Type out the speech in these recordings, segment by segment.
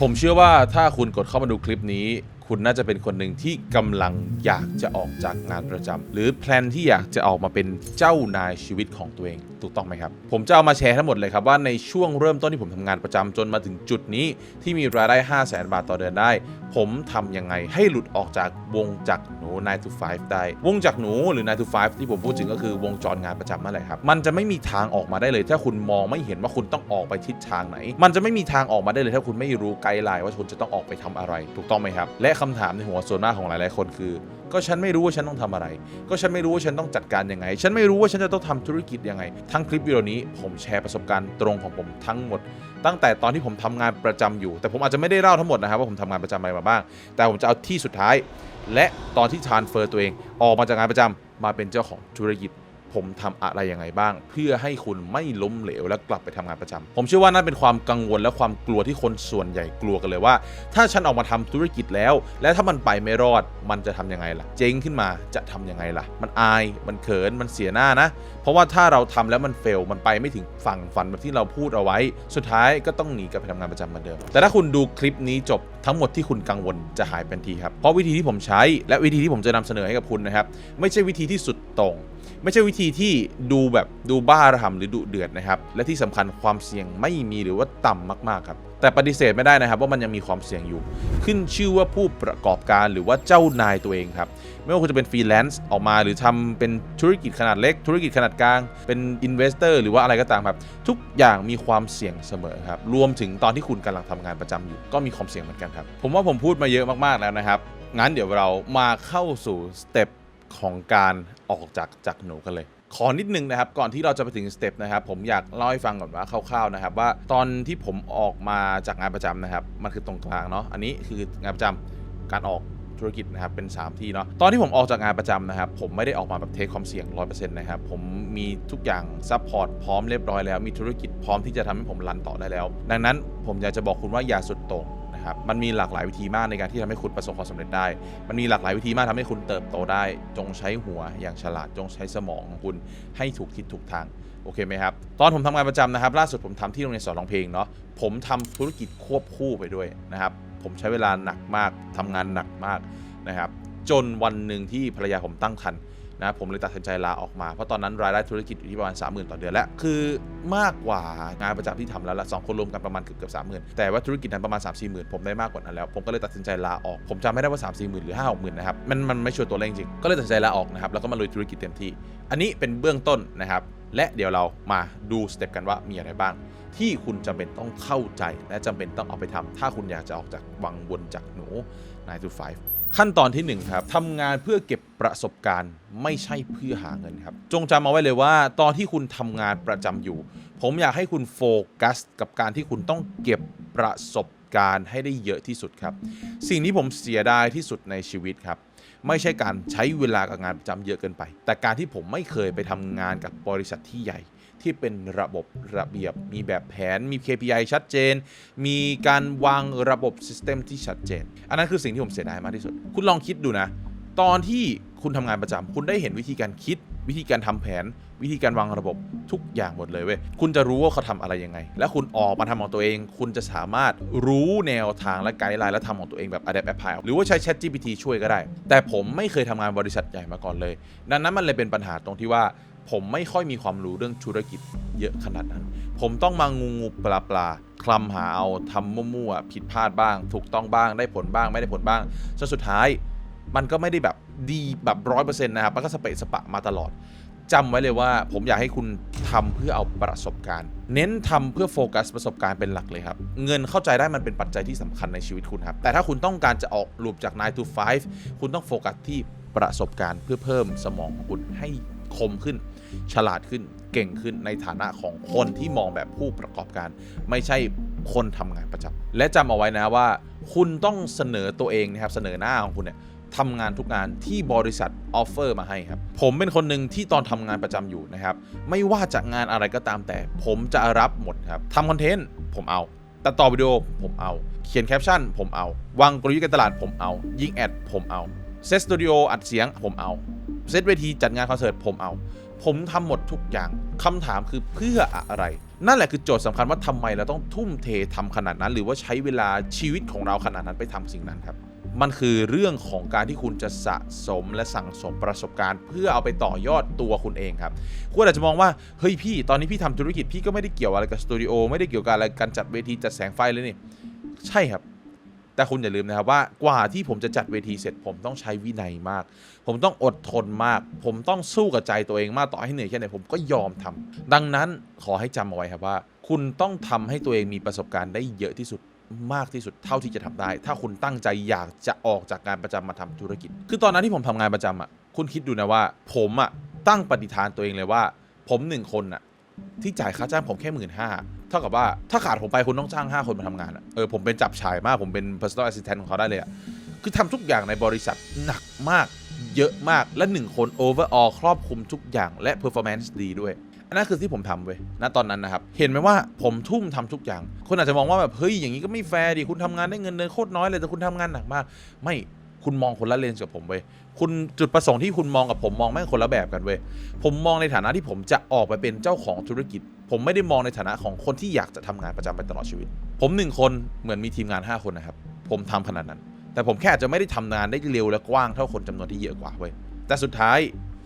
ผมเชื่อว่าถ้าคุณกดเข้ามาดูคลิปนี้ คุณน่าจะเป็นคนหนึ่งที่กำลังอยากจะออกจากงานประจำหรือแพลนที่อยากจะออกมาเป็นเจ้านายชีวิตของตัวเอง ถูกต้องไหมครับ ผมจะเอามาแชร์ทั้งหมดเลยครับว่าในช่วงเริ่มต้นที่ผมทำงานประจำจนมาถึงจุดนี้ที่มีรายได้ 5 0 0แสนบาทต่อเดือนได้ ผมทำยังไงให้หลุดออกจากวงจักรหนู9 to 5ได้ วงจักรหนูหรือ9 to 5ที่ผมพูดถึงก็คือวงจรงานประจำนั่นแหละครับ มันจะไม่มีทางออกมาได้เลย ถ้าคุณมองไม่เห็นว่าคุณต้องออกไปทิศทางไหน มันจะไม่มีทางออกมาได้เลย ถ้าคุณไม่รู้ไกด์ไลน์ว่าคุณจะต้องออกไปทำอะไร ถูกต้องไหมครับ และคำถามในหัวส่วนมากของหลายๆคนคือ ก็ฉันไม่รู้ว่าฉันต้องทำอะไร ก็ฉันไม่รู้ว่าฉันต้องจัดการยังไง ฉันไม่รู้ว่าฉันจะต้องทำธุรกิจยังไง ทั้งคลิปวิดีโอนี้ผมแชร์ประสบการณ์ตรงของผมทั้งหมด ตั้งแต่ตอนที่ผมทำงานประจำอยู่ แต่ผมอาจจะไม่ได้เล่าทั้งหมดนะครับว่าผมทำงานประจำอะไรมาบ้าง แต่ผมจะเอาที่สุดท้าย และตอนที่ทานเฟอร์ตัวเอง ออกมาจากงานประจำมาเป็นเจ้าของธุรกิจ ผมทำอะไรยังไงบ้าง เพื่อให้คุณไม่ล้มเหลวและกลับไปทำงานประจำผมเชื่อว่านั่นเป็นความกังวลและความกลัวที่คนส่วนใหญ่กลัวกันเลยว่า ถ้าฉันออกมาทำธุรกิจแล้ว และถ้ามันไปไม่รอดมันจะทำยังไงล่ะ เจ๊งขึ้นมาจะทำยังไงล่ะ มันอายมันเขินมันเสียหน้านะ เพราะว่าถ้าเราทำแล้วมันเฟลมันไปไม่ถึงฝั่งฝันแบบที่เราพูดเอาไว้ สุดท้ายก็ต้องหนีกลับไปทำงานประจำเหมือนเดิม แต่ถ้าคุณดูคลิปนี้จบทั้งหมดที่คุณกังวลจะหายเป็นทีครับเพราะวิธีที่ผมใช้และวิธีที่ผมจะนำเสนอให้กับคุณนะครับไม่ใช่วิธีที่สุดตรง ไม่ใช่วิธีที่ดูแบบดูบ้าระห่ำหรือดุเดือดนะครับ และที่สำคัญความเสี่ยงไม่มีหรือว่าต่ำมากๆครับ แต่ปฏิเสธไม่ได้นะครับ ว่ามันยังมีความเสี่ยงอยู่ ขึ้นชื่อว่าผู้ประกอบการหรือว่าเจ้านายตัวเองครับ ไม่ว่าคุณจะเป็นฟรีแลนซ์ออกมาหรือทำเป็นธุรกิจขนาดเล็ก ธุรกิจขนาดกลาง เป็นอินเวสเตอร์หรือว่าอะไรก็ตามครับ ทุกอย่างมีความเสี่ยงเสมอครับ รวมถึงตอนที่คุณกำลังทำงานประจำอยู่ ก็มีความเสี่ยงเหมือนกันครับ ผมว่าผมพูดมาเยอะมากๆแล้วนะครับงั้นเดี๋ยวเรามาเข้าสู่สเต็ป ของการออกจากจากหนูกันเลย ขอนิดนึงนะครับ ก่อนที่เราจะไปถึงสเต็ปนะครับผมอยากเล่าให้ฟังก่อนว่าคร่าวๆนะครับ ว่าตอนที่ผมออกมาจากงานประจำนะครับมันคือตรงกลางเนาะอันนี้คืองานประจำการออกธุรกิจนะครับเป็น 3 ที่เนาะตอนที่ผมออกจากงานประจำนะครับ ผมไม่ได้ออกมาแบบเทคความเสี่ยง 100%นะครับ ผมมีทุกอย่างซัพพอร์ตพร้อมเรียบร้อยแล้ว มีธุรกิจพร้อมที่จะทำให้ผมรันต่อได้แล้ว ดังนั้นผมอยากจะบอกคุณว่าอย่าสุดโต่ง นะครับมันมีหลากหลายวิธีมากในการที่ทำให้คุณประสบความสำเร็จได้ มันมีหลากหลายวิธีมากทำให้คุณเติบโตได้ จงใช้หัวอย่างฉลาดจงใช้สมองของคุณให้ถูกทิศถูกทางโอเคไหมครับ ตอนผมทำงานประจำนะครับ ล่าสุดผมทำที่โรงเรียนสอนร้องเพลงเนาะผมทำธุรกิจควบคู่ไปด้วยนะครับ ผมใช้เวลาหนักมากทำงานหนักมากนะครับ จนวันหนึ่งที่ภรรยาผมตั้งครรภ์ นะผมเลยตัดสินใจลาออกมา เพราะตอนนั้นรายได้ธุรกิจอยู่ที่ประมาณ 30,000 ต่อเดือนและคือมากกว่างานประจำที่ทำแล้วละสองคนรวมกันประมาณเกือบเกือบสามหมื่นแต่ว่าธุรกิจนั้นประมาณ 3 4 0 0 0 0ผมได้มากกว่านั้นแล้ว ผมก็เลยตัดสินใจลาออก ผมจำไม่ได้ว่า 3 4 0 0 0 0หมื่นหรือ5 6 0 0 0 0นนะครับ มันมันไม่ชัวร์ตัวเลขจริง ก็เลยตัดสินใจลาออกนะครับแล้วก็มาลุยธุรกิจเต็มที่ อันนี้เป็นเบื้องต้นนะครับและเดี๋ยวเรามาดูสเต็ปกันว่ามีอะไรบ้าง ที่คุณจำเป็นต้องเข้าใจและจำเป็นต้องเอาไปทำถ้าคุณอยากจะออกจากวังวนจากหนู9 to 5 ขั้นตอนที่ 1 ครับทำงานเพื่อเก็บประสบการณ์ไม่ใช่เพื่อหาเงินครับ จงจำเอาไว้เลยว่า ตอนที่คุณทำงานประจำอยู่ ผมอยากให้คุณโฟกัส กับการที่คุณต้องเก็บประสบการณ์ให้ได้เยอะที่สุดครับ สิ่งที่ผมเสียดายที่สุดในชีวิตครับ ไม่ใช่การใช้เวลากับงานประจำเยอะเกินไป แต่การที่ผมไม่เคยไปทำงานกับบริษัทที่ใหญ่ ที่เป็นระบบระเบียบ มีแบบแผนมี KPI ชัดเจน มีการวางระบบ System ที่ชัดเจน อันนั้นคือสิ่งที่ผมเสียดายมากที่สุด คุณลองคิดดูนะ ตอนที่คุณทำงานประจำคุณได้เห็นวิธีการคิด วิธีการทำแผน วิธีการวางระบบทุกอย่างหมดเลยเว้ยคุณจะรู้ว่าเขาทำอะไรยังไง และคุณออกมาทำของตัวเอง คุณจะสามารถรู้แนวทางและไกด์ไลน์และทำของตัวเองแบบ adapt apply หรือว่าใช้ Chat GPT ช่วยก็ได้ แต่ผมไม่เคยทำงานบริษัทใหญ่มาก่อนเลย ดังนั้นมันเลยเป็นปัญหาตรงที่ว่า ผมไม่ค่อยมีความรู้เรื่องธุรกิจเยอะขนาดนั้น ผมต้องมางูงูปลาปลาคลำหาเอาทำมั่วๆผิดพลาดบ้าง ถูกต้องบ้างได้ผลบ้างไม่ได้ผลบ้างจนสุดท้าย มันก็ไม่ได้แบบดีแบบร้อยเปอร์เซ็นต์นะครับมันก็สเปะสปะมาตลอดจำไว้เลยว่าผมอยากให้คุณทำเพื่อเอาประสบการณ์ เน้นทำเพื่อโฟกัสประสบการณ์เป็นหลักเลยครับ เงินเข้าใจได้มันเป็นปัจจัยที่สำคัญในชีวิตคุณครับ แต่ถ้าคุณต้องการจะออกลูปจาก 9 to 5 คุณต้องโฟกัสที่ประสบการณ์เพื่อเพิ่มสมองของคุณให้คมขึ้น ฉลาดขึ้นเก่งขึ้นในฐานะของคนที่มองแบบผู้ประกอบการ ไม่ใช่คนทำงานประจำและจำเอาไว้นะว่า คุณต้องเสนอตัวเองนะครับเสนอหน้าของคุณเนี่ยทำงานทุกงานที่บริษัทออฟเฟอร์มาให้ครับ ผมเป็นคนหนึ่งที่ตอนทำงานประจำอยู่นะครับ ไม่ว่าจะงานอะไรก็ตามแต่ ผมจะรับหมดครับทำคอนเทนต์ผมเอาตัดต่อวิดีโอผมเอา เขียนแคปชั่นผมเอา วางกลยุทธ์การตลาดผมเอา ยิงแอดผมเอา เซตสตูดิโออัดเสียงผมเอา เซตเวทีจัดงานคอนเสิร์ตผมเอา ผมทำหมดทุกอย่างคำถามคือเพื่ออะไร นั่นแหละคือโจทย์สำคัญว่าทำไมเราต้องทุ่มเททำขนาดนั้น หรือว่าใช้เวลาชีวิตของเราขนาดนั้นไปทำสิ่งนั้นครับ มันคือเรื่องของการที่คุณจะสะสมและสั่งสมประสบการณ์ เพื่อเอาไปต่อยอดตัวคุณเองครับ คุณอาจจะมองว่าเฮ้ยพี่ ตอนนี้พี่ทำธุรกิจพี่ก็ไม่ได้เกี่ยวอะไรกับสตูดิโอไม่ได้เกี่ยวกับอะไรการจัดเวทีจัดแสงไฟเลยนี่ ใช่ครับ แต่คุณอย่าลืมนะครับว่ากว่าที่ผมจะจัดเวทีเสร็จ ผมต้องใช้วินัยมาก ผมต้องอดทนมาก ผมต้องสู้กับใจตัวเองมากต่อให้เหนื่อยแค่ไหนผมก็ยอมทำดังนั้นขอให้จำเอาไว้ครับว่า คุณต้องทำให้ตัวเองมีประสบการณ์ได้เยอะที่สุดมากที่สุดเท่าที่จะทำได้ ถ้าคุณตั้งใจอยากจะออกจากงานประจำมาทำธุรกิจ คือตอนนั้นที่ผมทำงานประจำอะคุณคิดดูนะว่า ผมอะตั้งปฏิฐานตัวเองเลยว่า ผมหนึ่งคนอะที่จ่ายค่าจ้างผมแค่หมื่นห้า เท่ากับว่าถ้าขาดผมไปคุณต้องจ้าง 5 คนมาทำงานอะเออผมเป็นจับฉายมากผมเป็น personal assistant ของเขาได้เลยอะคือทำทุกอย่างในบริษัทหนักมากเยอะมากและ 1 คน overall ครอบคลุมทุกอย่างและ performance ดีด้วย อันนั้นคือที่ผมทำเว้ยณตอนนั้นนะครับ เห็นไหมว่าผมทุ่มทำทุกอย่าง คนอาจจะมองว่าแบบเฮ้ยอย่างนี้ก็ไม่แฟร์ดิคุณทำงานได้เงินเดือนโคตรน้อยเลยแต่คุณทำงานหนักมาก ไม่ คุณมองคนละเลนส์กับผมเว้ยคุณจุดประสงค์ที่คุณมองกับผมมองแม่งคนละแบบกันเว้ยผมมองในฐานะที่ผมจะออกไปเป็นเจ้าของธุรกิจ ผมไม่ได้มองในฐานะของคนที่อยากจะทำงานประจำไปตลอดชีวิต ผมหนึ่งคนเหมือนมีทีมงาน 5 คนนะครับ ผมทำขนาดนั้น แต่ผมแค่อาจจะไม่ได้ทำงานได้เร็วและกว้างเท่าคนจำนวนที่เยอะกว่าเว้ยแต่สุดท้าย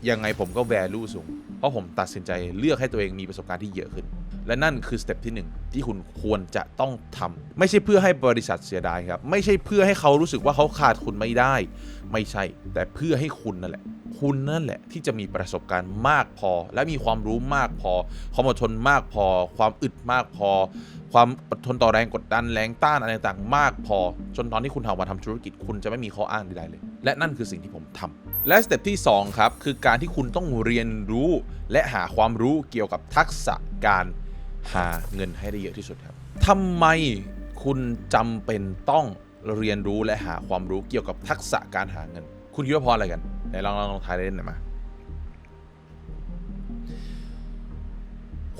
ยังไงผมก็แวลูสูง เพราะผมตัดสินใจเลือกให้ตัวเองมีประสบการณ์ที่เยอะขึ้น และนั่นคือสเต็ปที่หนึ่งที่คุณควรจะต้องทำไม่ใช่เพื่อให้บริษัทเสียดายครับ ไม่ใช่เพื่อให้เขารู้สึกว่าเขาขาดคุณไม่ได้ ไม่ใช่ แต่เพื่อให้คุณนั่นแหละ คุณนั่นแหละที่จะมีประสบการณ์มากพอ และมีความรู้มากพอ ความอดทนมากพอ ความอึดมากพอ ความอดทนต่อแรงกดดันแรงต้านอะไรต่างๆมากพอ จนตอนที่คุณทำมาทำธุรกิจคุณจะไม่มีข้ออ้างใดๆเลย และนั่นคือสิ่งที่ผมทำและสเต็ปที่ 2 ครับ คือการที่คุณต้องเรียนรู้ และหาความรู้เกี่ยวกับทักษะการ หาเงินให้ได้เยอะที่สุดครับทำไมคุณจำเป็นต้องเรียนรู้และหาความรู้เกี่ยวกับทักษะการหาเงิน คุณคิดว่าเพราะอะไรกันไหนลองลองลองทายเล่นหน่อยมา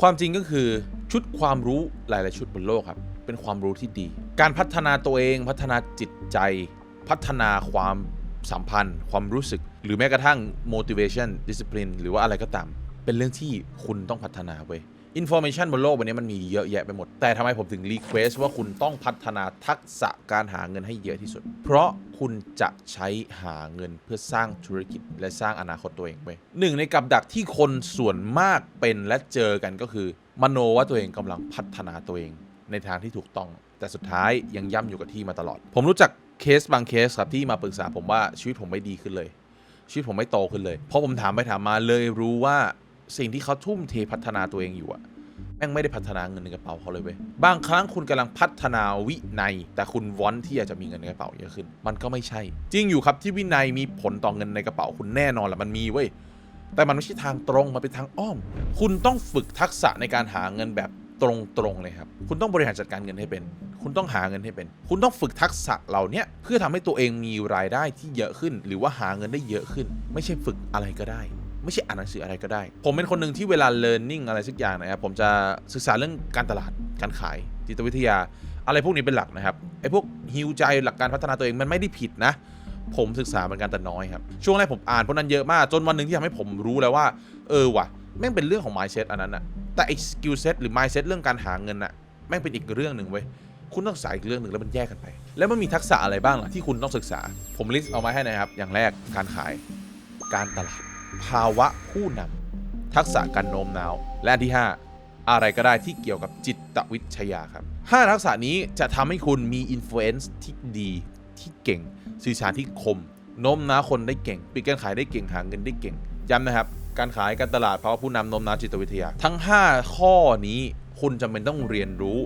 ความจริงก็คือชุดความรู้หลาย ๆ ชุดบนโลกครับ เป็นความรู้ที่ดี การพัฒนาตัวเองพัฒนาจิตใจ พัฒนาความสัมพันธ์ ความรู้สึก หรือแม้กระทั่ง motivation discipline หรือว่าอะไรก็ตาม เป็นเรื่องที่คุณต้องพัฒนาเว้ย information บนโลกวันนี้มันมีเยอะแยะไปหมด แต่ทำไมผมถึง request ว่าคุณต้องพัฒนาทักษะการหาเงินให้เยอะที่สุด เพราะคุณจะใช้หาเงินเพื่อสร้างธุรกิจและสร้างอนาคตตัวเองไปหนึ่งในกับดักที่คนส่วนมากเป็นและเจอกันก็คือ มโนว่าตัวเองกำลังพัฒนาตัวเอง ในทางที่ถูกต้อง แต่สุดท้ายยังย่ำอยู่กับที่มาตลอด ผมรู้จักเคสบางเคสครับที่มาปรึกษาผมว่าชีวิตผมไม่ดีขึ้นเลยชีวิตผมไม่โตขึ้นเลย เพราะผมถามไปถามมาเลยรู้ว่า สิ่งที่เขาทุ่มเทพัฒนาตัวเองอยู่อะแม่งไม่ได้พัฒนาเงินในกระเป๋าเขาเลยเว้ยบางครั้งคุณกำลังพัฒนาวินัย แต่คุณวอนที่อยากจะมีเงินในกระเป๋าเยอะขึ้น มันก็ไม่ใช่ จริงอยู่ครับที่วินัยมีผลต่อเงินในกระเป๋าคุณแน่นอนแหละมันมีเว้ยแต่มันไม่ใช่ทางตรงมันเป็นทางอ้อม คุณต้องฝึกทักษะในการหาเงินแบบตรงๆเลยครับ คุณต้องบริหารจัดการเงินให้เป็น คุณต้องหาเงินให้เป็น คุณต้องฝึกทักษะเหล่านี้เพื่อทำให้ตัวเองมีรายได้ที่เยอะขึ้น หรือว่าหาเงินได้เยอะขึ้น ไม่ใช่ฝึกอะไรก็ได้ ไม่ใช่อ่านหนังสืออะไรก็ได้ ผมเป็นคนหนึ่งที่เวลา learning อะไรสักอย่างนะครับผมจะศึกษาเรื่องการตลาดการขายจิตวิทยา อะไรพวกนี้เป็นหลักนะครับไอ้พวกฮิวใจหลักการพัฒนาตัวเองมันไม่ได้ผิดนะ ผมศึกษาเหมือนกันแต่น้อยครับ ช่วงแรกผมอ่านพวกนั้นเยอะมาก จนวันหนึ่งที่ทำให้ผมรู้แล้วว่า เออว่ะแม่งเป็นเรื่องของ mindset อันนั้นอะแต่ไอ้ skill set หรือ mindset เรื่องการหาเงินอะแม่งเป็นอีกเรื่องหนึ่งเว้ยคุณต้องศึกษาอีกเรื่องหนึ่งแล้วมันแยกกันไป แล้วมันมีทักษะอะไรบ้างล่ะที่คุณต้องศึกษา ผมลิสต์เอาไว้ให้นะครับ อย่างแรกการขาย การตลาด ภาวะผู้นำทักษะการโน้มน้าว และอันที่ 5 อะไรก็ได้ที่เกี่ยวกับจิตวิทยาครับ 5 ทักษะนี้จะทำให้คุณมี influence ที่ดีที่เก่ง สื่อสารที่คมโน้มน้าวคนได้เก่ง ปิดการขายได้เก่งหาเงินได้เก่งย้ำนะครับ การขายการตลาดภาวะผู้นำโน้มน้าวจิตวิทยา ทั้ง 5 ข้อนี้คุณจำเป็นต้องเรียนรู้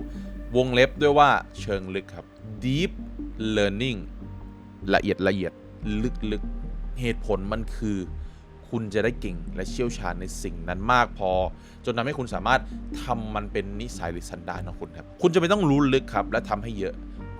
วงเล็บด้วยว่าเชิงลึกครับ deep learning ละเอียดละเอียดลึกๆ เหตุผลมันคือ คุณจะได้เก่งและเชี่ยวชาญในสิ่งนั้นมากพอ จนทำให้คุณสามารถทำมันเป็นนิสัยหรือสันดานของคุณครับ คุณจะไม่ต้องรู้ลึกครับ และทำให้เยอะ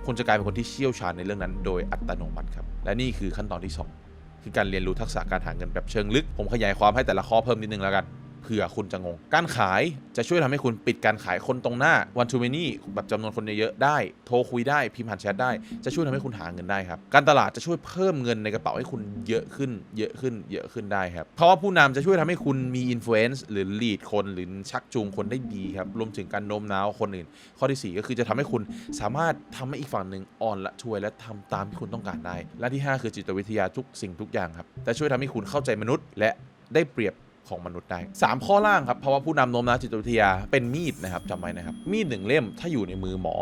คุณจะกลายเป็นคนที่เชี่ยวชาญในเรื่องนั้น โดยอัตโนมัติครับ และนี่คือขั้นตอนที่ 2 คือการเรียนรู้ทักษะการหาเงินแบบเชิงลึก ผมขยายความให้แต่ละข้อเพิ่มนิดนึงแล้วกัน ผื่อคุณจะงง การขายจะช่วยทำให้คุณปิดการขายคนตรงหน้า one to many แบบจำนวนคนเยอะๆได้ โทรคุยได้พิมพ์ผ่านแชทได้จะช่วยทำให้คุณหาเงินได้ครับ การตลาดจะช่วยเพิ่มเงินในกระเป๋าให้คุณเยอะขึ้น เยอะขึ้น เยอะขึ้นได้ครับ เพราะว่าผู้นำจะช่วยทำให้คุณมี influence หรือ lead คนหรือชักจูงคนได้ดีครับ รวมถึงการโน้มน้าวคนอื่น ข้อที่ 4 ก็คือจะทำให้คุณสามารถทำให้อีกฝั่งหนึ่งอ่อนละช่วยและทำตามที่คุณต้องการได้ และที่ 5 คือจิตวิทยาทุกสิ่งทุกอย่างครับ แต่ช่วยทำให้คุณเข้าใจมนุษย์ และได้เปรียบ ของมนุษย์ได้ 3 ข้อล่างครับเพราะว่าผู้นำโน้มน้าวจิตวิทยาเป็นมีดนะครับจำไว้นะครับ มีดหนึ่งเล่มถ้าอยู่ในมือหมอ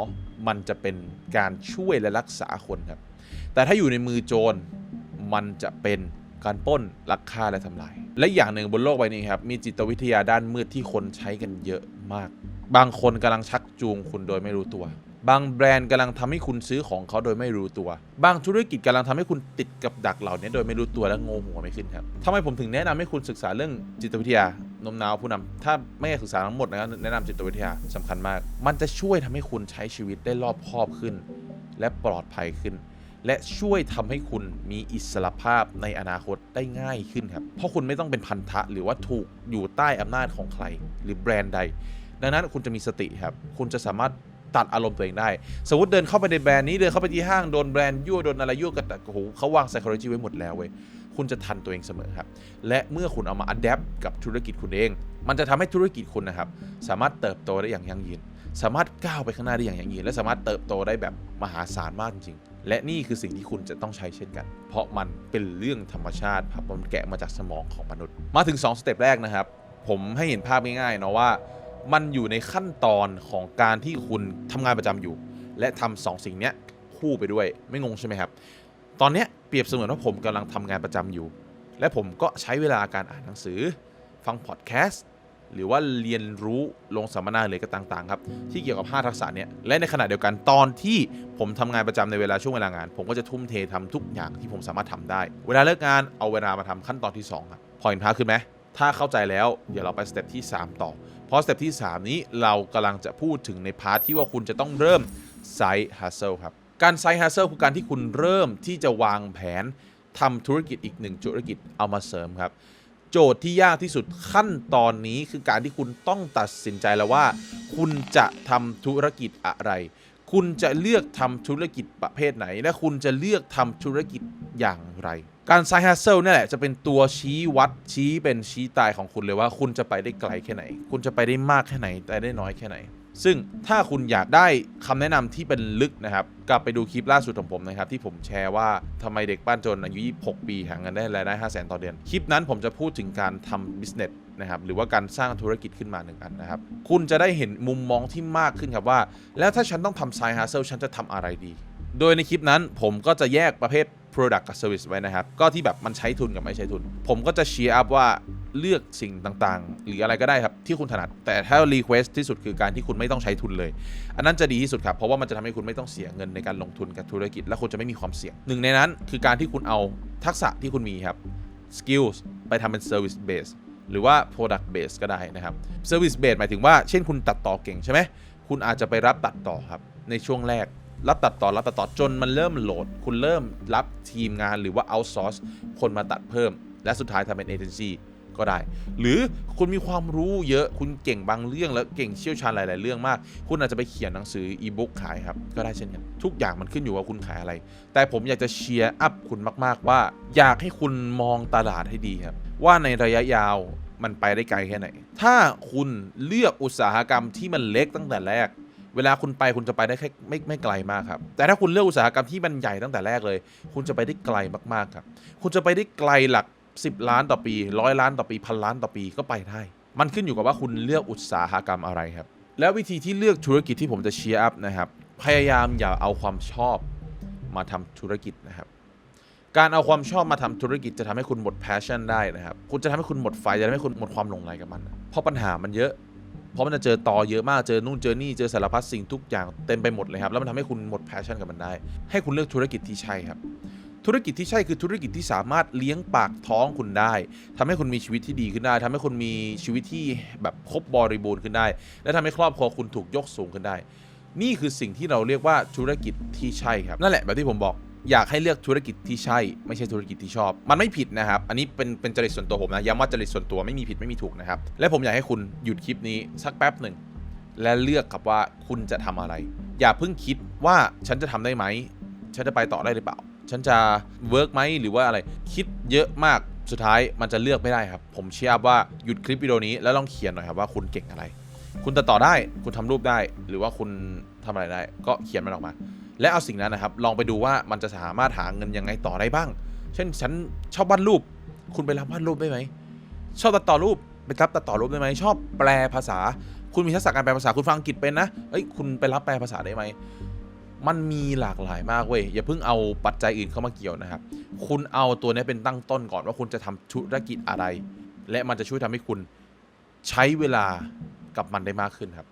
มันจะเป็นการช่วยและรักษาคนครับ แต่ถ้าอยู่ในมือโจรมันจะเป็นการป้นลักฆ่าและทำลาย และอย่างหนึ่งบนโลกใบนี้ครับมีจิตวิทยาด้านมืดที่คนใช้กันเยอะมาก บางคนกำลังชักจูงคุณโดยไม่รู้ตัว บางแบรนด์กำลังทำให้คุณซื้อของเขาโดยไม่รู้ตัว บางธุรกิจกำลังทำให้คุณติดกับดักเหล่านี้โดยไม่รู้ตัวและงงหัวไม่ขึ้นครับทำไมผมถึงแนะนำให้คุณศึกษาเรื่องจิตวิทยานมน้าวผู้นำถ้าไม่ได้ศึกษาทั้งหมดนะครับแนะนำจิตวิทยาสำคัญมาก มันจะช่วยทำให้คุณใช้ชีวิตได้รอบคอบขึ้น และปลอดภัยขึ้น และช่วยทำให้คุณมีอิสรภาพในอนาคตได้ง่ายขึ้นครับ เพราะคุณไม่ต้องเป็นพันธะหรือว่าถูกอยู่ใต้อำนาจของใคร หรือแบรนด์ใดดังนั้นคุณจะมีสติครับ คุณจะสามารถ ตัดอารมณ์ตัวเองได้ สมมติเดินเข้าไปในแบรนด์นี้เดินเข้าไปที่ห้างโดนแบรนด์ยั่วโดนอะไรยั่วกันแต่โอ้โหเขาวาง psychology ไว้หมดแล้วเว้ยคุณจะทันตัวเองเสมอครับ และเมื่อคุณเอามา adapt กับธุรกิจคุณเอง มันจะทำให้ธุรกิจคุณนะครับ สามารถเติบโตได้อย่างยั่งยืน สามารถก้าวไปข้างหน้าได้อย่างยั่งยืน และสามารถเติบโตได้แบบมหาศาลมากจริงๆ และนี่คือสิ่งที่คุณจะต้องใช้เช่นกัน เพราะมันเป็นเรื่องธรรมชาติครับมันแกะมาจากสมองของมนุษย์ มาถึง2สเต็ปแรกนะครับ ผมให้เห็นภาพง่ายๆเนาะว่า มันอยู่ในขั้นตอนของการที่คุณทำงานประจำอยู่ และทำสองสิ่งนี้คู่ไปด้วยไม่งงใช่ไหมครับ ตอนนี้เปรียบเสมือนว่าผมกำลังทำงานประจำอยู่ และผมก็ใช้เวลาการอ่านหนังสือ ฟังพอดแคสต์หรือว่าเรียนรู้ลงสัมมนาหรือก็ต่างๆครับที่เกี่ยวกับ 5 ทักษะเนี้ยและในขณะเดียวกันตอนที่ผมทำงานประจำในเวลาช่วงเวลางาน ผมก็จะทุ่มเททำทุกอย่างที่ผมสามารถทำได้ เวลาเลิกงานเอาเวลามาทำขั้นตอนที่2ครับพอเห็นภาพขึ้นไหมถ้าเข้าใจแล้วเดี๋ยวเราไปสเต็ปที่ 3 ต่อ เพราะสเต็ปที่ 3 นี้เรากำลังจะพูดถึงในพาร์ทที่ว่าคุณจะต้องเริ่มไซ d ์ฮัสเซิลครับ การไซ d ์ฮัสเซิลคือการที่คุณเริ่มที่จะวางแผนทำธุรกิจอีกหนึ่งธุรกิจเอามาเสริมครับ โจทย์ที่ยากที่สุดขั้นตอนนี้คือการที่คุณต้องตัดสินใจแล้วว่า คุณจะทำธุรกิจอะไร คุณจะเลือกทำธุรกิจประเภทไหน และคุณจะเลือกทำธุรกิจอย่างไร การไซฮัสเซลนี่แหละจะเป็นตัวชี้วัดชี้เป็นชี้ตายของคุณเลยว่าคุณจะไปได้ไกลแค่ไหน คุณจะไปได้มากแค่ไหนแต่ได้น้อยแค่ไหน ซึ่งถ้าคุณอยากได้คำแนะนำที่เป็นลึกนะครับ กลับไปดูคลิปล่าสุดของผมนะครับ ที่ผมแชร์ว่าทำไมเด็กบ้านจนอายุ 26 ปีหาเงินได้รายได้ 5 0 0 0 0 0 ต่อเดือน คลิปนั้นผมจะพูดถึงการทำ business นะครับหรือว่าการสร้างธุรกิจขึ้นมาหนึ่งอันนะครับ คุณจะได้เห็นมุมมองที่มากขึ้นครับว่า แล้วถ้าฉันต้องทำ side hustle ฉันจะทำอะไรดี โดยในคลิปนั้นผมก็จะแยกประเภท product กับ service ไว้นะครับ ก็ที่แบบมันใช้ทุนกับไม่ใช้ทุน ผมก็จะเชียร์อัพว่าเลือกสิ่งต่างๆ หรืออะไรก็ได้ครับ ที่คุณถนัด แต่ถ้า request ที่สุดคือการที่คุณไม่ต้องใช้ทุนเลย อันนั้นจะดีที่สุดครับ เพราะว่ามันจะทำให้คุณไม่ต้องเสียเงินในการลงทุนกับธุรกิจ และคุณจะไม่มีความเสี่ยงหนึ่งในนั้นคือการที่คุณเอาทักษะที่คุณมีครับ skills ไปทำเป็น service base หรือว่า product base ก็ได้นะครับ service base หมายถึงว่าเช่นคุณตัดต่อเก่งใช่ไหมคุณอาจจะไปรับตัดต่อครับในช่วงแรก รับตัดต่อรับตัดต่อจนมันเริ่มโหลด คุณเริ่มรับทีมงานหรือว่า outsource คนมาตัดเพิ่ม และสุดท้ายทำเป็นเอเจนซี่ก็ได้ หรือคุณมีความรู้เยอะคุณเก่งบางเรื่องแล้วเก่งเชี่ยวชาญหลาย ๆ เรื่องมาก คุณอาจจะไปเขียนหนังสืออีบุ๊กขายครับ ก็ได้เช่นกัน ทุกอย่างมันขึ้นอยู่ว่าคุณขายอะไร แต่ผมอยากจะเชียร์อัพคุณมาก ๆ ว่า อยากให้คุณมองตลาดให้ดีครับ ว่าในระยะยาวมันไปได้ไกลแค่ไหน ถ้าคุณเลือกอุตสาหกรรมที่มันเล็กตั้งแต่แรก เวลาคุณไปคุณจะไปได้แค่ไม่ไม่ไกลมากครับ แต่ถ้าคุณเลือกอุตสาหกรรมที่มันใหญ่ตั้งแต่แรกเลย คุณจะไปได้ไกลมากๆครับ คุณจะไปได้ไกลหลัก 10 ล้านต่อปีร้อยล้านต่อปีพันล้านต่อปีก็ไปได้ มันขึ้นอยู่กับว่าคุณเลือกอุตสาหกรรมอะไรครับ แล้ววิธีที่เลือกธุรกิจที่ผมจะเชียร์อัพนะครับ พยายามอย่าเอาความชอบมาทำธุรกิจนะครับ การเอาความชอบมาทำธุรกิจจะทำให้คุณหมด passion ได้นะครับ คุณจะทำให้คุณหมดไฟจะทำให้คุณหมดความหลงใหลกับมัน เพราะปัญหามันเยอะ เพราะมันจะเจอต่อเยอะมากเจอนู่นเจอนี่เจอสารพัดสิ่งทุกอย่างเต็มไปหมดเลยครับแล้วมันทำให้คุณหมด passion กับมันได้ ให้คุณเลือกธุรกิจที่ใช่ครับ ธุรกิจที่ใช่คือธุรกิจที่สามารถเลี้ยงปากท้องคุณได้ทำให้คุณมีชีวิตที่ดีขึ้นได้ทำให้คุณมีชีวิตที่แบบครบบริบูรณ์ขึ้นได้ และทำให้ครอบครัวคุณถูกยกสูงขึ้นได้ นี่คือสิ่งที่เราเรียกว่าธุรกิจที่ใช่ครับนั่นแหละแบบที่ผมบอก อยากให้เลือกธุรกิจที่ใช่ ไม่ใช่ธุรกิจที่ชอบ มันไม่ผิดนะครับ อันนี้เป็นเป็นจริตส่วนตัวผมนะย้ำว่าจริตส่วนตัวไม่มีผิดไม่มีถูกนะครับ และผมอยากให้คุณหยุดคลิปนี้สักแป๊บหนึ่งและเลือกกับว่าคุณจะทำอะไร อย่าเพิ่งคิดว่าฉันจะทำได้ไหม ฉันจะไปต่อได้หรือเปล่า ฉันจะเวิร์กไหมหรือว่าอะไรคิดเยอะมากสุดท้ายมันจะเลือกไม่ได้ครับ ผมเชื่อว่าหยุดคลิปวิดีโอนี้แล้วลองเขียนหน่อยครับว่าคุณเก่งอะไร คุณตัดต่อได้ คุณทำรูปได้ หรือว่าคุณทำอะไรได้ ก็เขียนมันออกมา และเอาสิ่งนั้นนะครับ ลองไปดูว่ามันจะสามารถหาเงินยังไงต่อได้บ้าง เช่นฉันชอบวาดรูป คุณไปรับวาดรูปได้ไหม ชอบตัดต่อรูปไปรับตัดต่อรูปได้ไหม ชอบแปลภาษา คุณมีทักษะการแปลภาษาคุณฟังอังกฤษเป็นนะเอ้ยคุณไปรับแปลภาษาได้ไหมมันมีหลากหลายมากเว้ยอย่าเพิ่งเอาปัจจัยอื่นเข้ามาเกี่ยวนะครับ คุณเอาตัวนี้เป็นตั้งต้นก่อนว่าคุณจะทำธุรกิจอะไร และมันจะช่วยทำให้คุณใช้เวลากับมันได้มากขึ้นครับ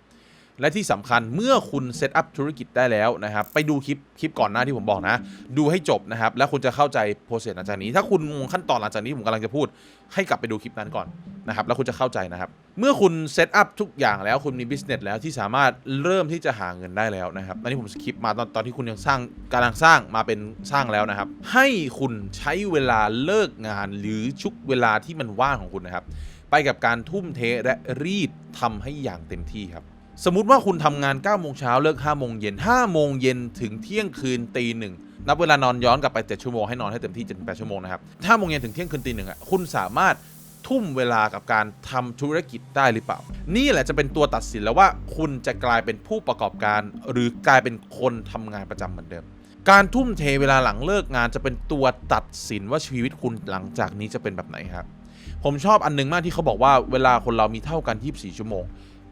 และที่สำคัญเมื่อคุณเซตอัพธุรกิจได้แล้วนะครับ ไปดูคลิปคลิปก่อนหน้าที่ผมบอกนะ ดูให้จบนะครับ แล้วคุณจะเข้าใจโปรเซสหลังจากนี้ ถ้าคุณงงขั้นตอนหลังจากนี้ผมกำลังจะพูด ให้กลับไปดูคลิปนั้นก่อนนะครับ แล้วคุณจะเข้าใจนะครับ เมื่อคุณเซตอัพทุกอย่างแล้วคุณมีบิสเนสแล้วที่สามารถเริ่มที่จะหาเงินได้แล้วนะครับอันนี้ผมสคริปมาตอนตอนที่คุณยังสร้างกำลังสร้างมาเป็นสร้างแล้วนะครับ ให้คุณใช้เวลาเลิกงานหรือชุกเวลาที่มันว่างของคุณนะครับ ไปกับการทุ่มเทและรีดทำให้อย่างเต็มที่ครับ สมมติว่าคุณทำงาน9โมงเช้าเลิก5โมงเย็น5โมงเย็นถึงเที่ยงคืนตีหนึ่งนับเวลานอนย้อนกลับไป7ชั่วโมงให้นอนให้เต็มที่7-8ชั่วโมงนะครับ5โมงเย็นถึงเที่ยงคืนตีหนึ่งอะคุณสามารถทุ่มเวลากับการทำธุรกิจได้หรือเปล่า นี่แหละจะเป็นตัวตัดสินแล้วว่าคุณจะกลายเป็นผู้ประกอบการ หรือกลายเป็นคนทำงานประจำเหมือนเดิม การทุ่มเทเวลาหลังเลิกงานจะเป็นตัวตัดสินว่าชีวิตคุณหลังจากนี้จะเป็นแบบไหนครับ ผมชอบอันหนึงมากที่เขาบอกว่าเวลาคนเรามีเท่ากัน 24 ชั่วโมง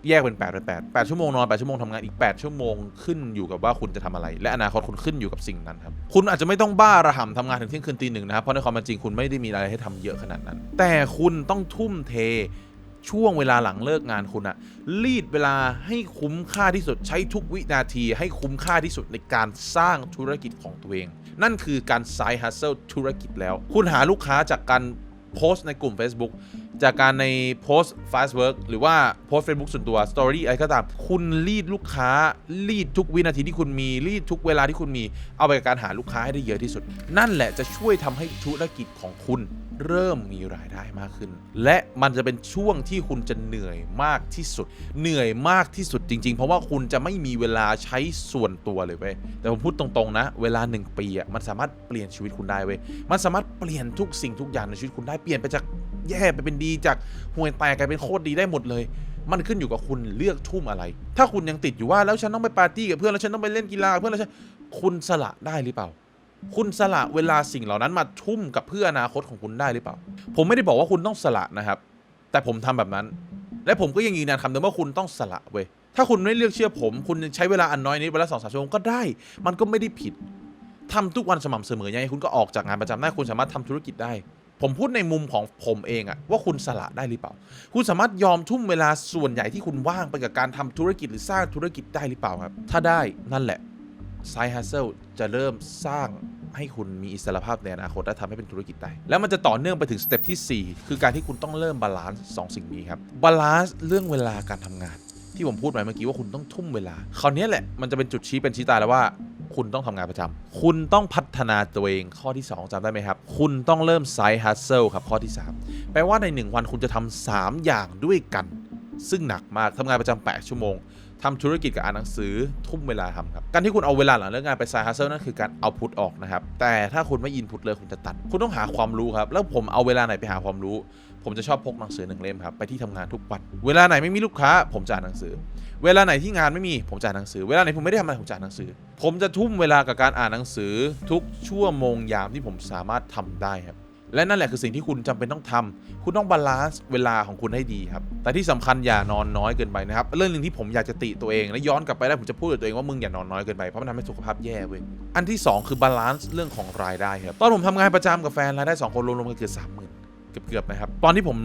แยกเป็น8เป็น8 8ชั่วโมงนอน8ชั่วโมงทำงานอีก 8 ชั่วโมงขึ้นอยู่กับว่าคุณจะทำอะไร และอนาคตคุณขึ้นอยู่กับสิ่งนั้นครับคุณอาจจะไม่ต้องบ้าระห่ำทำงานถึงเที่ยงคืนตีหนึ่งนะครับเพราะในความเป็นจริงคุณไม่ได้มีอะไรให้ทำเยอะขนาดนั้น แต่คุณต้องทุ่มเทช่วงเวลาหลังเลิกงานคุณอะรีดเวลาให้คุ้มค่าที่สุดใช้ทุกวินาที ให้คุ้มค่าที่สุดในการสร้างธุรกิจของตัวเอง นั่นคือการ side hustle ธุรกิจแล้ว คุณหาลูกค้าจากการโพสต์ในกลุ่ม Facebook จากการในโพสต์ fast work หรือว่าโพสต์ Facebook ส่วนตัว Story อะไรก็ตาม คุณรีดลูกค้า รีดทุกวินาทีที่คุณมี รีดทุกเวลาที่คุณมี เอาไปกับการหาลูกค้าให้ได้เยอะที่สุด นั่นแหละจะช่วยทำให้ธุรกิจของคุณ เริ่มมีรายได้มากขึ้น และมันจะเป็นช่วงที่คุณจะเหนื่อยมากที่สุด เหนื่อยมากที่สุดจริง ๆ เพราะว่าคุณจะไม่มีเวลาใช้ส่วนตัวเลยเว้ยแต่ผมพูดตรงๆนะ เวลา 1 ปีอะมันสามารถเปลี่ยนชีวิตคุณได้เว้ยมันสามารถเปลี่ยนทุกสิ่งทุกอย่างในชีวิตคุณได้เปลี่ยนไปจากแย่ไปเป็นดีจากห่วยแตกกลายเป็นโคตรดีได้หมดเลยมันขึ้นอยู่กับคุณเลือกทุ่มอะไร ถ้าคุณยังติดอยู่ว่าแล้วฉันต้องไปปาร์ตี้กับเพื่อนแล้วฉันต้องไปเล่นกีฬากับเพื่อนแล้วฉันคุณสละได้หรือเปล่า คุณสละเวลาสิ่งเหล่านั้นมาทุ่มกับเพื่ออนาคตของคุณได้หรือเปล่า ผมไม่ได้บอกว่าคุณต้องสละนะครับ แต่ผมทำแบบนั้น และผมก็ยังยืนยันคำเดิมว่าคุณต้องสละเว้ยถ้าคุณไม่เลือกเชื่อผม คุณใช้เวลาอันน้อยนิดเวละสองสามชั่วโมงก็ได้ มันก็ไม่ได้ผิดทำทุกวันสม่ำเสมอยังไงคุณก็ออกจากงานประจำได้คุณสามารถทำธุรกิจได้ ผมพูดในมุมของผมเองอะว่าคุณสละได้หรือเปล่า คุณสามารถยอมทุ่มเวลาส่วนใหญ่ที่คุณว่างไปกับการทำธุรกิจหรือสร้างธุรกิจได้หรือเปล่าครับ ถ้าได้นั่นแหละ Side Hustle จะเริ่มสร้าง ให้คุณมีอิสรภาพในอนาคตและทำให้เป็นธุรกิจได้ แล้วมันจะต่อเนื่องไปถึงสเต็ปที่ 4 คือการที่คุณต้องเริ่มบาลานซ์สองสิ่งนี้ครับบาลานซ์เรื่องเวลาการทำงาน ที่ผมพูดไปเมื่อกี้ว่าคุณต้องทุ่มเวลาคราวนี้แหละมันจะเป็นจุดชี้เป็นชี้ตายแล้วว่าคุณต้องทำงานประจำคุณต้องพัฒนาตัวเองข้อที่ 2จำได้ไหมครับ คุณต้องเริ่ม Side Hustle ครับข้อที่ 3 แปลว่าใน 1 วันคุณจะทำ3อย่างด้วยกัน ซึ่งหนักมากทำงานประจำ8ชั่วโมง ทำธุรกิจกับอ่านหนังสือทุ่มเวลาทำครับ การที่คุณเอาเวลาหลังเลิกงานไปไซฮัสเซิลนั่นคือการเอาพุทออกนะครับ แต่ถ้าคุณไม่อินพุตเลยคุณจะตัด คุณต้องหาความรู้ครับ แล้วผมเอาเวลาไหนไปหาความรู้ ผมจะชอบพกหนังสือหนึ่งเล่มครับไปที่ทำงานทุกวัน เวลาไหนไม่มีลูกค้า ผมจะอ่านหนังสือ เวลาไหนที่งานไม่มีผมจะอ่านหนังสือ เวลาไหนผมไม่ได้ทำอะไรผมจะอ่านหนังสือ ผมจะทุ่มเวลากับการอ่านหนังสือ ทุกชั่วโมงยามที่ผมสามารถทำได้ครับ และนั่นแหละคือสิ่งที่คุณจำเป็นต้องทำคุณต้องบาลานซ์เวลาของคุณให้ดีครับ แต่ที่สำคัญอย่านอนน้อยเกินไปนะครับ เรื่องหนึ่งที่ผมอยากจะติตัวเองและย้อนกลับไปได้ผมจะพูดกับตัวเองว่ามึงอย่านอนน้อยเกินไปเพราะมันทำให้สุขภาพแย่เว้ย อันที่ 2 คือบาลานซ์เรื่องของรายได้ครับ ตอนผมทำงานประจำกับแฟนรายได้2คนรวมๆกันเกือบสามหมื่นเกือบๆนะครับ ตอนที่ผม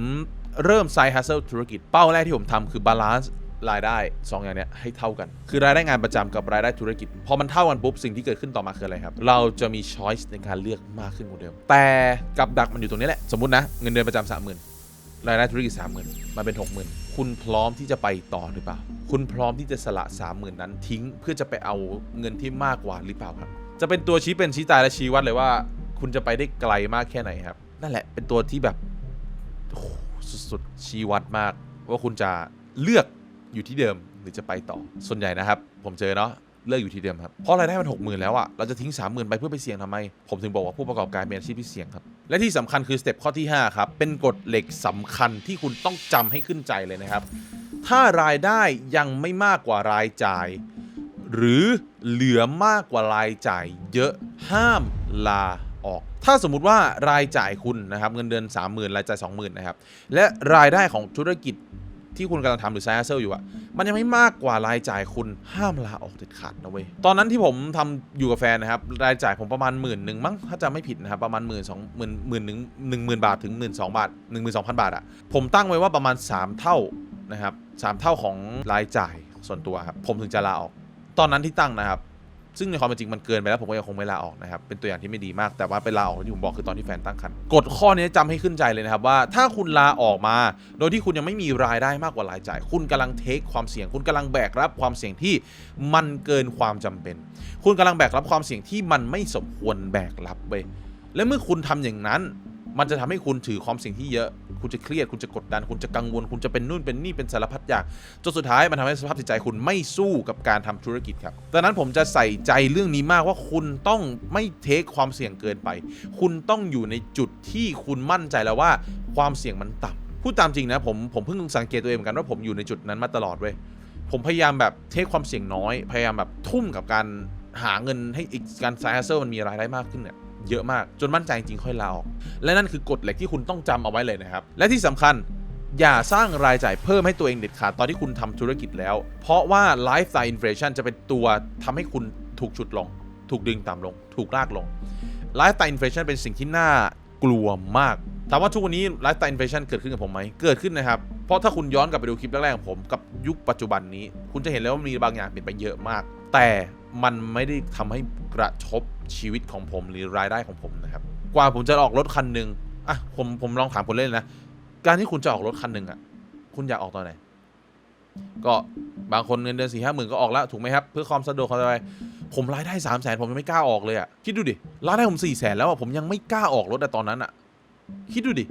เริ่มไซฮัสเซิลธุรกิจเป้าแรกที่ผมทำคือบาลานซ์ รายได้ 2 อย่างเนี้ยให้เท่ากัน คือรายได้งานประจำกับรายได้ธุรกิจ พอมันเท่ากันปุ๊บสิ่งที่เกิดขึ้นต่อมาคืออะไรครับ เราจะมีช้อยส์ในการเลือกมากขึ้นกว่าเดิม แต่กับดักมันอยู่ตรงนี้แหละ สมมตินะ เงินเดือนประจำสามหมื่นรายได้ธุรกิจสามหมื่นมาเป็นหกหมื่นคุณพร้อมที่จะไปต่อหรือเปล่า คุณพร้อมที่จะสละสามหมื่นนั้นทิ้ง เพื่อจะไปเอาเงินที่มากกว่าหรือเปล่าครับ จะเป็นตัวชี้เป็นชี้ตายและชี้วัดเลยว่า คุณจะไปได้ไกลมากแค่ไหนครับ นั่นแหละเป็นตัวที่แบบสุดๆชี้วัดมาก ว่าคุณจะเลือก อยู่ที่เดิมหรือจะไปต่อ ส่วนใหญ่นะครับ ผมเจอเนาะเลือกอยู่ที่เดิมครับ เพราะรายได้มันหกหมื่นแล้วอะเราจะทิ้งสามหมื่นไปเพื่อไปเสี่ยงทำไม ผมถึงบอกว่าผู้ประกอบการเป็นอาชีพที่เสี่ยงครับ และที่สำคัญคือสเต็ปข้อที่ 5 ครับ เป็นกฎเหล็กสำคัญที่คุณต้องจำให้ขึ้นใจเลยนะครับ ถ้ารายได้ยังไม่มากกว่ารายจ่าย หรือเหลือมากกว่ารายจ่าย เยอะห้ามลาออก ถ้าสมมุติว่ารายจ่ายคุณนะครับเงินเดือน 30,000 รายจ่าย 20,000 นะครับ และรายได้ของธุรกิจ ที่คุณกำลังทำหรือไซแอสเซลอยู่อะมันยังไม่มากกว่ารายจ่ายคุณห้ามลาออกเด็ดขาดนะเว้ย ตอนนั้นที่ผมทำอยู่กับแฟนนะครับ รายจ่ายผมประมาณหมื่นหนึ่งมั้งถ้าจำไม่ผิดนะครับ ประมาณหมื่นสองหมื่นหมื่นหนึ่งหนึ่งหมื่นบาทถึงหมื่นสองบาทหนึ่งหมื่นสองพันบาทอะผมตั้งไว้ว่าประมาณ 3 เท่านะครับสามเท่าของรายจ่ายส่วนตัวครับผมถึงจะลาออก ตอนนั้นที่ตั้งนะครับ ซึ่งในความเป็นจริงมันเกินไปแล้วผมก็ยังคงไม่ลาออกนะครับเป็นตัวอย่างที่ไม่ดีมากแต่ว่าไปลาออกที่ผมบอกคือตอนที่แฟนตั้งครรภ์กฎข้อนี้จำให้ขึ้นใจเลยนะครับว่าถ้าคุณลาออกมา โดยที่คุณยังไม่มีรายได้มากกว่ารายจ่าย คุณกำลังเทคความเสี่ยง คุณกำลังแบกรับความเสี่ยงที่มันเกินความจำเป็น คุณกำลังแบกรับความเสี่ยงที่มันไม่สมควรแบกรับเว้ยและเมื่อคุณทำอย่างนั้น มันจะทำให้คุณถือความเสี่ยงที่เยอะ คุณจะเครียด คุณจะกดดัน คุณจะกังวล คุณจะเป็นนู่นเป็นนี่ เป็นสารพัดอย่าง จนสุดท้ายมันทำให้สภาพจิตใจคุณไม่สู้กับการทำธุรกิจครับ ดังนั้นผมจะใส่ใจเรื่องนี้มากว่าคุณต้องไม่เทคความเสี่ยงเกินไป คุณต้องอยู่ในจุดที่คุณมั่นใจแล้วว่าความเสี่ยงมันต่ำพูดตามจริงนะผมผมเพิ่งสังเกตตัวเองเหมือนกันว่าผมอยู่ในจุดนั้นมาตลอดเว้ย ผมพยายามแบบเทคความเสี่ยงน้อย พยายามแบบทุ่มกับการหาเงินให้อีกการไซเซอร์มันมีรายได้มากขึ้นเนี่ย เยอะมากจนมั่นใจจริงๆค่อยลาออก และนั่นคือกฎเหล็กที่คุณต้องจำเอาไว้เลยนะครับ และที่สำคัญอย่าสร้างรายจ่ายเพิ่มให้ตัวเองเด็ดขาดตอนที่คุณทำธุรกิจแล้ว เพราะว่า lifestyle inflation จะเป็นตัวทำให้คุณถูกฉุดลง ถูกดึงต่ำลง ถูกลากลง lifestyle inflation เป็นสิ่งที่น่ากลัวมากถามว่าทุกวันนี้ lifestyle inflation เกิดขึ้นกับผมไหม เกิดขึ้นนะครับ เพราะถ้าคุณย้อนกลับไปดูคลิปแรกๆของผมกับยุคปัจจุบันนี้ คุณจะเห็นแล้วว่ามีบางอย่างเปลี่ยนไปเยอะมาก แต่มันไม่ได้ทำให้กระทบ ชีวิตของผมหรือรายได้ของผมนะครับ กว่าผมจะออกรถคันหนึ่งอะผมผมลองถามคนเล่นนะ การที่คุณจะออกรถคันหนึ่งอะ คุณอยากออกตอนไหน ก็บางคนเงินเดือนสี่ห้าหมื่นก็ออกแล้วถูกไหมครับ เพื่อความสะดวกความสบายผมรายได้สามแสนผมยังไม่กล้าออกเลยอะคิดดูดิรายได้ผมสี่แสนแล้วอะผมยังไม่กล้าออกรถแต่ตอนนั้นอะ คิดดูดิ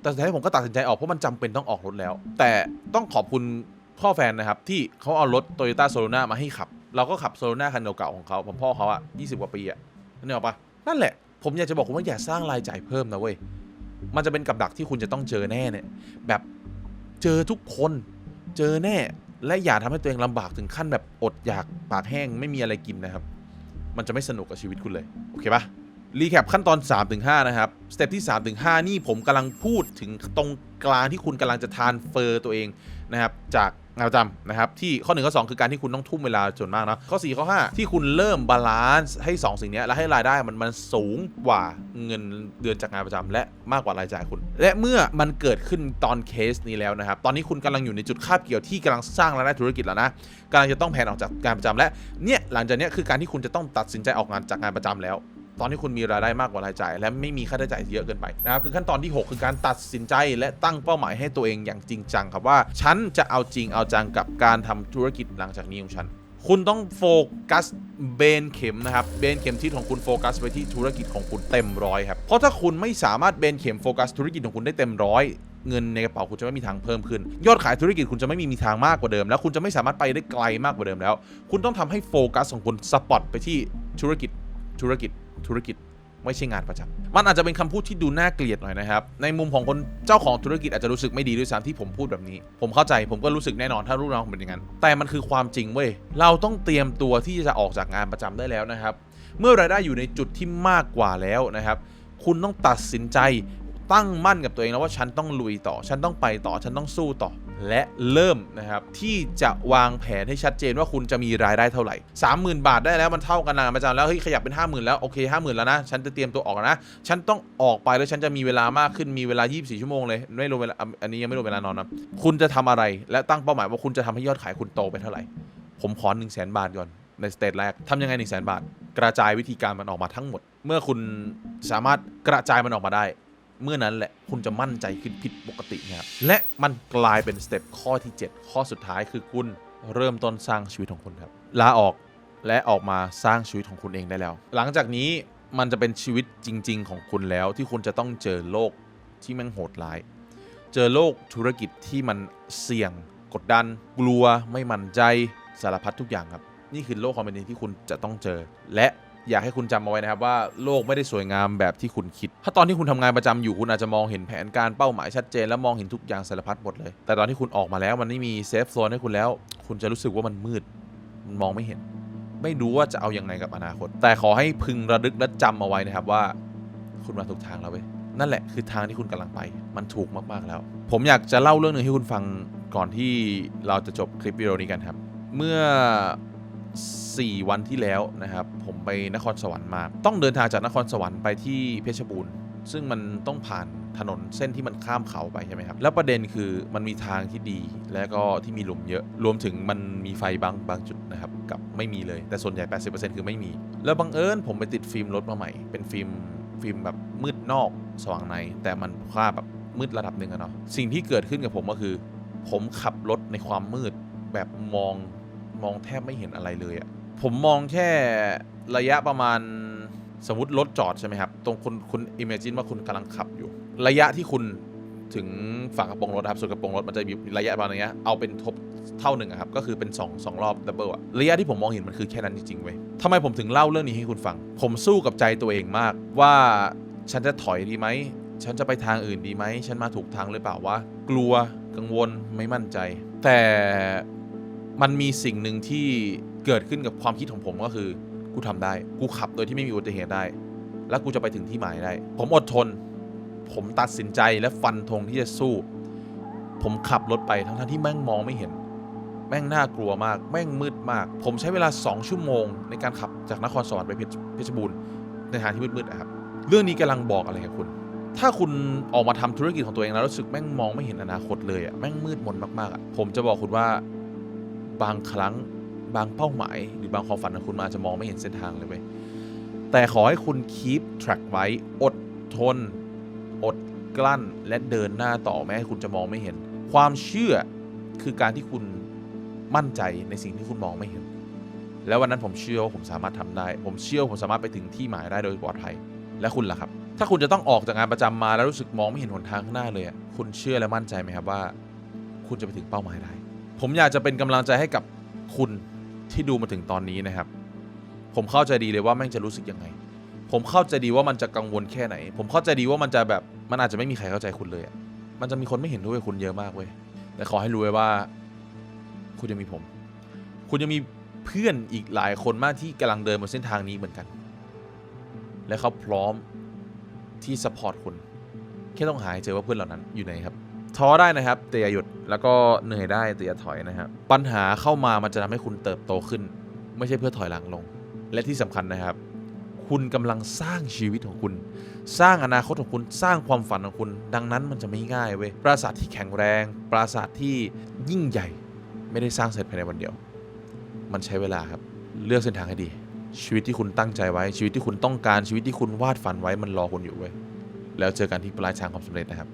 แต่สุดท้ายผมก็ตัดสินใจออกเพราะมันจำเป็นต้องออกรถแล้ว แต่ต้องขอบคุณพ่อแฟนนะครับ ที่เขาเอารถ Toyota s o l o n a มาให้ขับ เราก็ขับ s o l o n a คันเก่าๆของเขาผมพ่อเขาอะ20 กว่าปีอะ นี่ออกปะนั่นแหละ ผมอยากจะบอกคุณว่าอย่าสร้างรายจ่ายเพิ่มนะเว้ย มันจะเป็นกับดักที่คุณจะต้องเจอแน่เนี่ย แบบเจอทุกคน เจอแน่ และอย่าทำให้ตัวเองลำบากถึงขั้นแบบอดอยากปากแห้งไม่มีอะไรกินนะครับ มันจะไม่สนุกกับชีวิตคุณเลย โอเคปะรีแคปขั้นตอน 3-5 นะครับ สเต็ปที่ 3-5 นี่ผมกำลังพูดถึงตรงกลางที่คุณกำลังจะทานเฟอร์ตัวเองนะครับ จาก งานประจำนะครับที่ข้อ1ข้อ2คือการที่คุณต้องทุ่มเวลาส่วนมากเนอะข้อ4ข้อ5ที่คุณเริ่มบาลานซ์ให้ 2 สิ่งนี้แล้วให้รายได้มันมันสูงกว่าเงินเดือนจากงานประจำและมากกว่ารายจ่ายคุณ และเมื่อมันเกิดขึ้นตอนเคสนี้แล้วนะครับ ตอนนี้คุณกำลังอยู่ในจุดคาบเกี่ยวที่กำลังสร้างรายได้ธุรกิจแล้วนะกำลังจะต้องแผนออกจากงานประจำและเนี่ยหลังจากเนี้ยคือการที่คุณจะต้องตัดสินใจออกงานจากงานประจำแล้ว ตอนที่คุณมีรายได้มากกว่ารายจ่าย และไม่มีค่าใช้จ่ายเยอะเกินไปนะครับคือขั้นตอนที่ 6 คือการตัดสินใจและตั้งเป้าหมายให้ตัวเองอย่างจริงจังครับว่า ฉันจะเอาจริงเอาจังกับการทำธุรกิจหลังจากนี้ของฉันคุณต้องโฟกัสเบนเข็มนะครับ เบนเข็มทิศของคุณโฟกัสไปที่ธุรกิจของคุณเต็มร้อยครับ เพราะถ้าคุณไม่สามารถเบนเข็มโฟกัสธุรกิจของคุณได้เต็มร้อยเงินในกระเป๋าคุณจะไม่มีทางเพิ่มขึ้น ยอดขายธุรกิจคุณจะไม่มีมีทางมากกว่าเดิม แล้วคุณจะไม่สามารถไปได้ไกลมากกว่าเดิมแล้ว คุณต้องทำให้โฟกัสของคุณสปอตไปที่ธุรกิจธุรกิจ ธุรกิจไม่ใช่งานประจำมันอาจจะเป็นคำพูดที่ดูน่าเกลียดหน่อยนะครับ ในมุมของคนเจ้าของธุรกิจอาจจะรู้สึกไม่ดีด้วยซ้ำที่ผมพูดแบบนี้ ผมเข้าใจผมก็รู้สึกแน่นอนถ้าลูกน้องผมเป็นอย่างนั้น แต่มันคือความจริงเว้ย เราต้องเตรียมตัวที่จะออกจากงานประจำได้แล้วนะครับ เมื่อรายได้อยู่ในจุดที่มากกว่าแล้วนะครับ คุณต้องตัดสินใจตั้งมั่นกับตัวเองแล้วว่าฉันต้องลุยต่อ ฉันต้องไปต่อ ฉันต้องสู้ต่อ และเริ่มนะครับที่จะวางแผนให้ชัดเจนว่าคุณจะมีรายได้เท่าไหร่ 30,000 บาทได้แล้วมันเท่ากันนะอาจารย์แล้วเฮ้ยขยับเป็น 50,000 แล้วโอเค 50,000 แล้วนะ ฉันจะเตรียมตัวออกนะ ฉันต้องออกไปแล้วฉันจะมีเวลามากขึ้นมีเวลา 24 ชั่วโมงเลยไม่รวมเวลาอันนี้ยังไม่รวมเวลานอนนะคุณจะทำอะไรและตั้งเป้าหมายว่าคุณจะทำให้ยอดขายคุณโตไปเท่าไหร่ ผมขอ1 0 0 0 0แบาทก่อนในสเตจแรกทำยังไง1 0 0 0 0แบาท กระจายวิธีการมันออกมาทั้งหมด เมื่อคุณสามารถกระจายมันออกมาได้ เมื่อนั้นแหละคุณจะมั่นใจขึ้นผิดปกตินะครับและมันกลายเป็นสเต็ปข้อที่ 7 ข้อสุดท้ายคือคุณเริ่มต้นสร้างชีวิตของคุณครับลาออกและออกมาสร้างชีวิตของคุณเองได้แล้ว หลังจากนี้มันจะเป็นชีวิตจริง ๆ ของคุณแล้วที่คุณจะต้องเจอโลกที่แม่งโหดร้าย เจอโลกธุรกิจที่มันเสี่ยง กดดัน กลัวไม่มั่นใจสารพัดทุกอย่างครับ นี่คือโลกความเป็นจริงที่คุณจะต้องเจอ และ อยากให้คุณจำเอาไว้นะครับว่าโลกไม่ได้สวยงามแบบที่คุณคิด ถ้าตอนที่คุณทำงานประจำอยู่คุณอาจจะมองเห็นแผนการเป้าหมายชัดเจน และมองเห็นทุกอย่างสารพัดหมดเลย แต่ตอนที่คุณออกมาแล้วมันไม่มีเซฟโซนให้คุณแล้ว คุณจะรู้สึกว่ามันมืดมันมองไม่เห็น ไม่รู้ว่าจะเอาอยังไงกับอนาคต แต่ขอให้พึงระลึกและจำเอาไว้นะครับว่า คุณมาถูกทางแล้วเว้ยนั่นแหละคือทางที่คุณกำลังไป มันถูกมากๆแล้ว ผมอยากจะเล่าเรื่องหนึ่งให้คุณฟังก่อนที่เราจะจบคลิปวิดีโอนี้กันครับ เมื่อ 4 วันที่แล้วนะครับ ผมไปนครสวรรค์มา ต้องเดินทางจากนครสวรรค์ไปที่เพชรบูรณ์ซึ่งมันต้องผ่านถนนเส้นที่มันข้ามเขาไปใช่ไหมครับ แล้วประเด็นคือมันมีทางที่ดีและก็ที่มีหลุมเยอะ รวมถึงมันมีไฟบางบางจุดนะครับ กับไม่มีเลย แต่ส่วนใหญ่ 80%คือไม่มี แล้วบังเอิญผมไปติดฟิล์มรถมาใหม่ เป็นฟิล์มฟิล์มแบบมืดนอกสว่างใน แต่มันค่าแบบมืดระดับหนึ่งอะเนาะ สิ่งที่เกิดขึ้นกับผมก็คือ ผมขับรถในความมืดแบบมอง มองแทบไม่เห็นอะไรเลยอะผมมองแค่ระยะประมาณสมมติรถจอดใช่ไหมครับ ตรงคุณคุณอิมเมจินว่าคุณกำลังขับอยู่ ระยะที่คุณถึงฝากระโปรงรถครับส่วนกระโปรงรถมันจะมีระยะประมาณเนี้ยเอาเป็นทบเท่าหนึ่งอะครับก็คือเป็น2องสองรอบดับเบิลอะระยะที่ผมมองเห็นมันคือแค่นั้นจริงๆเว้ยทำไมผมถึงเล่าเรื่องนี้ให้คุณฟัง ผมสู้กับใจตัวเองมากว่าฉันจะถอยดีไหมฉันจะไปทางอื่นดีไหมฉันมาถูกทางหรือเปล่าวะกลัวกังวลไม่มั่นใจ แต่ มันมีสิ่งหนึ่งที่เกิดขึ้นกับความคิดของผมก็คือ กูทำได้ กูขับโดยที่ไม่มีอุบัติเหตุได้ แล้วกูจะไปถึงที่หมายได้ ผมอดทน ผมตัดสินใจและฟันธงที่จะสู้ ผมขับรถไปทั้งที่แม่งมองไม่เห็น แม่งน่ากลัวมาก แม่งมืดมาก ผมใช้เวลา 2 ชั่วโมง ในการขับจากนครสวรรค์ไปเพชรพชรบูรณ์ในทางที่มืดๆนะครับ เรื่องนี้กำลังบอกอะไรกับคุณ ถ้าคุณออกมาทำธุรกิจของตัวเองแล้วรู้สึกแม่งมองไม่เห็นอนาคตเลยอะแม่งมืดมนมากๆอะผมจะบอกคุณว่า บางครั้งบางเป้าหมาย หรือบางความฝันของคุณมันอาจจะมองไม่เห็นเส้นทางเลยเว้ยแต่ขอให้คุณ keep track ไว้อดทน อดกลั้นและเดินหน้าต่อแม้คุณจะมองไม่เห็น ความเชื่อคือการที่คุณมั่นใจในสิ่งที่คุณมองไม่เห็น แล้ววันนั้นผมเชื่อว่าผมสามารถทำได้ ผมเชื่อว่าผมสามารถไปถึงที่หมายได้โดยปลอดภัย และคุณล่ะครับ ถ้าคุณจะต้องออกจากงานประจำมาแล้วรู้สึกมองไม่เห็นหนทางข้างหน้าเลยคุณเชื่อและมั่นใจไหมครับว่า คุณจะไปถึงเป้าหมายได้ ผมอยากจะเป็นกำลังใจให้กับคุณที่ดูมาถึงตอนนี้นะครับ ผมเข้าใจดีเลยว่าแม่งจะรู้สึกยังไง ผมเข้าใจดีว่ามันจะกังวลแค่ไหน ผมเข้าใจดีว่ามันจะแบบมันอาจจะไม่มีใครเข้าใจคุณเลยอะมันจะมีคนไม่เห็นด้วยคุณเยอะมากเว้ยแต่ขอให้รู้ไว้ว่า คุณจะมีผม คุณจะมีเพื่อนอีกหลายคนมากที่กำลังเดินบนเส้นทางนี้เหมือนกัน และเขาพร้อมที่สปอร์ตคุณแค่ต้องหาให้เจอว่าเพื่อนเหล่านั้นอยู่ไหนครับ ท้อได้นะครับแต่อย่าหยุดแล้วก็เหนื่อยได้แต่อย่าถอยนะครับปัญหาเข้ามามันจะทำให้คุณเติบโตขึ้น ไม่ใช่เพื่อถอยหลังลง และที่สำคัญนะครับ คุณกำลังสร้างชีวิตของคุณ สร้างอนาคตของคุณสร้างความฝันของคุณ ดังนั้นมันจะไม่ง่ายเว้ยปราสาทที่แข็งแรง ปราสาทที่ยิ่งใหญ่ ไม่ได้สร้างเสร็จภายในวันเดียว มันใช้เวลาครับเลือกเส้นทางให้ดี ชีวิตที่คุณตั้งใจไว้ชีวิตที่คุณต้องการชีวิตที่คุณวาดฝันไว้มันรอคุณอยู่เว้ยแล้วเจอกันที่ปลายทางความสำเร็จนะครับ